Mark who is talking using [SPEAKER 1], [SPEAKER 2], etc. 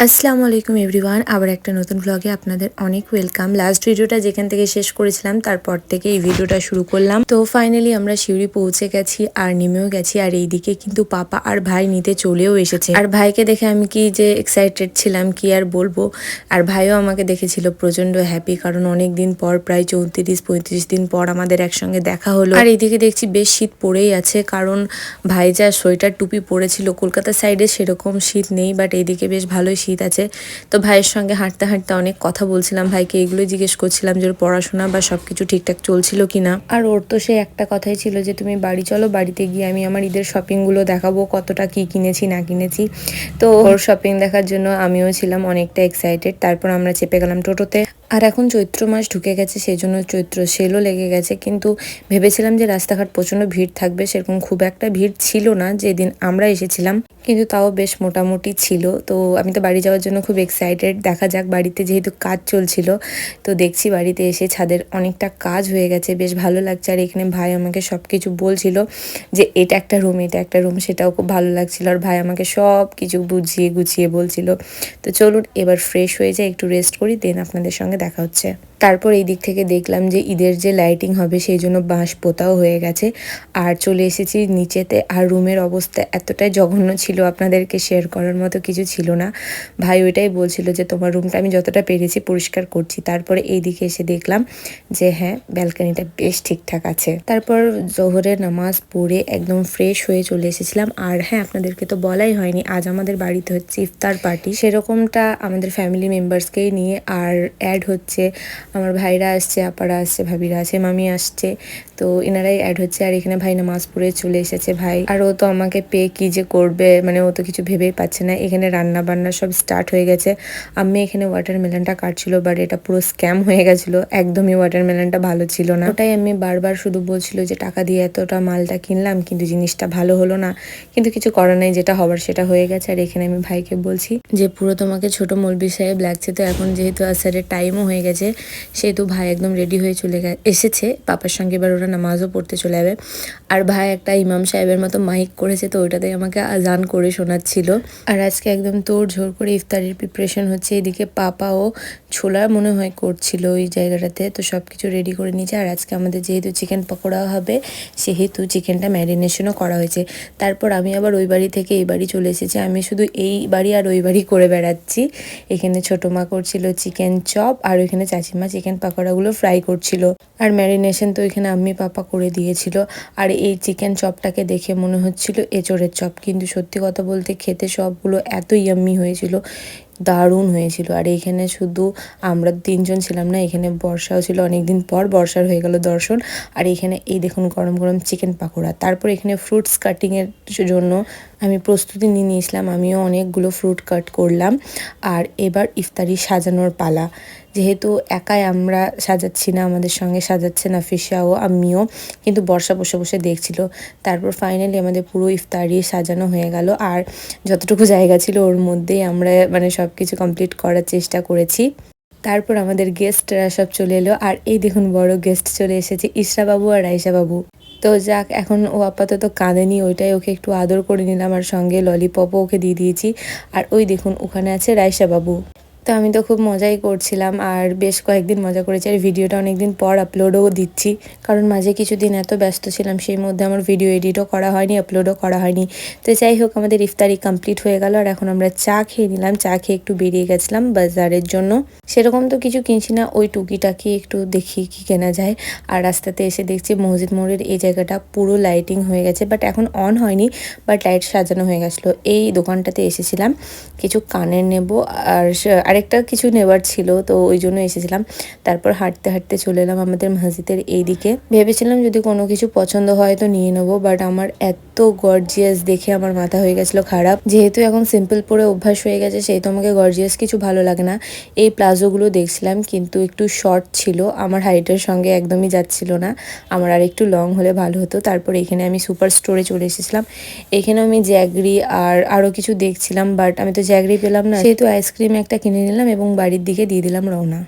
[SPEAKER 1] আসসালামু আলাইকুম এভরিওয়ান, আবার একটা নতুন ব্লগে আপনাদের অনেক ওয়েলকাম লাস্ট ভিডিওটা যেখান থেকে শেষ করেছিলাম, তারপর থেকে এই ভিডিওটা শুরু করলাম। তো ফাইনালি আমরা শিউরি পৌঁছে গেছি আর নেমেও গেছি, আর এইদিকে কিন্তু পাপা আর ভাই নিতে চলেও এসেছে। আর ভাইকে দেখে আমি কি যে এক্সাইটেড ছিলাম, কি আর বলব? আর ভাইও আমাকে দেখেছিল প্রচণ্ড হ্যাপি কারণ অনেক দিন পর, প্রায় চৌত্রিশ, পঁয়ত্রিশ দিন পর আমাদের একসঙ্গে দেখা হলো। আর এইদিকে দেখছি বেশ শীত পড়েই আছে, কারণ ভাই যা সোয়েটার টুপি পরেছিল, কলকাতা সাইডে সেরকম শীত নেই বাট এইদিকে বেশ ভালোই শীত আছে। তো ভাইয়ের সঙ্গে হাঁটতে হাঁটতে অনেক কথা বলছিলাম। ভাইকে এগুলোই জিজ্ঞেস করছিলাম যে ওর পড়াশোনা বা সব কিছু ঠিকঠাক চলছিল কি না আর ওর তো সে একটা কথাই ছিল যে, তুমি বাড়ি চলো, বাড়িতে গিয়ে আমি আমার ঈদের শপিংগুলো দেখাবো, কতটা কি কিনেছি, না কিনেছি। তো ওর শপিং দেখার জন্য আমিও ছিলাম অনেকটা এক্সাইটেড তারপর আমরা চেপে গেলাম টোটোতে। আর এখন চৈত্র মাস ঢুকে গেছে, সেই জন্য চৈত্র সেলও লেগে গেছে। কিন্তু ভেবেছিলাম যে রাস্তাঘাট প্রচণ্ড ভিড় থাকবে, সেরকম খুব একটা ভিড় ছিল না যেদিন আমরা এসেছিলাম। কিন্তু তাও বেশ মোটামুটি ছিল। তো আমি তো বাড়ি যাওয়ার জন্য খুব এক্সাইটেড দেখা যাক বাড়িতে যেহেতু কাজ চলছিল, তো দেখছি বাড়িতে এসে ছাদের অনেকটা কাজ হয়ে গেছে। বেশ ভালো লাগছে। আর এখানে ভাই আমাকে সব কিছু বলছিল যে, এটা একটা রুম এটা একটা রুম সেটাও খুব ভালো লাগছিল। আর ভাই আমাকে সব কিছু বুঝিয়ে গুছিয়ে বলছিল। তো চলুন এবার ফ্রেশ হয়ে যায় একটু রেস্ট করি দেন আপনাদের সঙ্গে দেখা হচ্ছে। তারপর এই দিক থেকে দেখলাম যে ঈদের যে লাইটিং হবে সেই জন্য বাঁশ পোতাও হয়ে গেছে। আর চলে এসেছি নিচেতে। আর রুমের অবস্থা এতটাই জঘন্য ছিল আপনাদেরকে শেয়ার করার মতো কিছু ছিল না। ভাই ওইটাই বলছিল যে, তোমার রুমটা আমি যতটা পেরেছি পরিষ্কার করছি। তারপরে এই দিকে এসে দেখলাম যে হ্যাঁ ব্যালকানিটা বেশ ঠিকঠাক আছে। তারপর জোহরের নামাজ পড়ে একদম ফ্রেশ হয়ে চলে এসেছিলাম। আর হ্যাঁ আপনাদেরকে তো বলাই হয়নি, আজ আমাদের বাড়িতে হচ্ছে ইফতার পার্টি সেরকমটা আমাদের ফ্যামিলি মেম্বার্সকেই নিয়ে আর অ্যাড হচ্ছে, আমার ভাইরা আসছে, আপারা আসছে, ভাবিরা আছে মামি আসছে, তো এনারাই অ্যাড হচ্ছে, আর এখানে ভাই নামাজ পড়ে চলে এসেছে ভাই। আর ও তো আমাকে পেয়ে কি যে করবে মানে ও তো কিছু ভেবেই পাচ্ছে না। এখানে রান্না বান্না সব স্টার্ট হয়ে গেছে। আমি এখানে ওয়াটারমেলনটা কাটছিল বাট এটা পুরো স্ক্যাম হয়ে গেছিল। একদমই ওয়াটারমেলনটা ভালো ছিল না। ওটাই আমি বারবার শুধু বলছিল যে, টাকা দিয়ে এতটা মালটা কিনলাম, কিন্তু জিনিসটা ভালো হলো না। কিন্তু কিছু করার নেই, যেটা হবার সেটা হয়ে গেছে। আর এখানে আমি ভাইকে বলছি যে, পুরো তোমাকে ছোট মলবি সাহেব লাগছে, তো এখন যেহেতু আসারের টাইমও হয়ে গেছে। সেহেতু ভাই একদম রেডি হয়ে চলে গে এসেছে। পাপার সঙ্গে এবার ওরা নামাজও পড়তে চলে যাবে। আর ভাই একটা ইমাম সাহেবের মতো মাইক করেছে, তো ওইটাতে আমাকে আজান করে শোনাচ্ছিল। আর আজকে একদম তোর ঝোর করে ইফতারির প্রিপারেশন হচ্ছে। এদিকে পাপাও ছোলা মনে হয় করছিল ওই জায়গাটাতে, তো সব কিছু রেডি করে নিয়েছে। আর আজকে আমাদের যেহেতু চিকেন পকোড়া হবে, সেহেতু চিকেনটা ম্যারিনেশনও করা হয়েছে। তারপর আমি আবার ওই বাড়ি থেকে এই বাড়ি চলে এসেছি। আমি শুধু এই বাড়ি আর ওই বাড়ি করে বেড়াচ্ছি। এখানে ছোটো মা করছিল চিকেন চপ আর ওইখানে চাচিমা চিকেন পাকোড়াগুলো ফ্রাই করছিল। আর ম্যারিনেশন তো এখানে আম্মি পাপা করে দিয়েছিল। আর এই চিকেন চপটাকে দেখে মনে হচ্ছিল এঁচড়ের চপ। কিন্তু সত্যি কথা বলতে খেতে সবগুলো এত ইয়াম্মি হয়েছিল, দারুণ হয়েছিল। আর এইখানে শুধু আমরা তিনজন ছিলাম না, এখানে বর্ষাও ছিল, অনেকদিন পর বর্ষার হয়ে গেল দর্শন। আর এখানে এই দেখুন গরম গরম চিকেন পাকোড়া। তারপর এখানে ফ্রুটস কাটিংয়ের জন্য আমি প্রস্তুতি নিয়ে নিয়েছিলাম, আমিও অনেকগুলো ফ্রুট কাট করলাম। আর এবার ইফতারি সাজানোর পালা। যেহেতু একাই আমরা সাজাচ্ছি না, আমাদের সঙ্গে সাজাচ্ছে নাফিসা ও আমিও, কিন্তু বর্ষা বসে বসে দেখছিল। তারপর ফাইনালি আমাদের পুরো ইফতারি সাজানো হয়ে গেল। আর যতটুকু জায়গা ছিল ওর মধ্যেই আমরা মানে সব কিছু কমপ্লিট করার চেষ্টা করেছি। তারপর আমাদের গেস্টরা সব চলে এলো। আর এই দেখুন বড় গেস্ট চলে এসেছে ইসরা বাবু আর রাইসা বাবু তো যাক, এখন ও আপাতত কাঁদেনি, ওইটাই ওকে একটু আদর করে নিলাম, আর সঙ্গে ললিপপও ওকে দিয়ে দিয়েছি। আর ওই দেখুন, ওখানে আছে রায়সা বাবু তো আমি তো খুব মজাই করছিলাম আর বেশ কয়েকদিন মজা করেছি আর ভিডিওটা অনেকদিন পর আপলোডও দিচ্ছি। কারণ মাঝে কিছুদিন এত ব্যস্ত ছিলাম, সেই মধ্যে আমার ভিডিও এডিটও করা হয়নি আপলোডও করা হয়নি। তো যাই হোক, আমাদের ইফতারি কমপ্লিট হয়ে গেল আর এখন আমরা চা খেয়ে নিলাম। চা খেয়ে একটু বেরিয়ে গেছিলাম বাজারের জন্য। সেরকম তো কিছু কিনছি না, ওই টুকিটাকি একটু দেখি কি কেনা যায়। আর রাস্তাতে এসে দেখছি মসজিদ মোড়ের এই জায়গাটা পুরো লাইটিং হয়ে গেছে বাট এখন অন হয়নি বাট লাইট সাজানো হয়ে গেছিল। এই দোকানটাতে এসেছিলাম। কিছু কানের নেব আর আরেকটা কিছু নেওয়ার ছিল, তো ওই জন্য এসেছিলাম। তারপর হাঁটতে হাঁটতে চলে এলাম আমাদের মসজিদের এই দিকে ভেবেছিলাম যদি কোনো কিছু পছন্দ হয় তো নিয়ে নেব বাট আমার এত গর্জিয়াস দেখে আমার মাথা হয়ে গেছিল খারাপ। যেহেতু এখন সিম্পল পরে অভ্যাস হয়ে গেছে সেহেতু আমাকে গর্জিয়াস কিছু ভালো লাগে না। এই প্লাজোগুলো দেখছিলাম কিন্তু একটু শর্ট ছিল। আমার হাইটের সঙ্গে একদমই যাচ্ছিল না। আমার আর একটু লং হলে ভালো হতো। তারপর এখানে আমি সুপার স্টোরে চলে এসেছিলাম। এখানে আমি জ্যাগরি আর আরও কিছু দেখছিলাম বাট আমি তো জ্যাগরি পেলাম না। সেহেতু আইসক্রিম একটা কিনে নিলাম এবং বাড়ির দিকে দিয়ে দিলাম রওনা।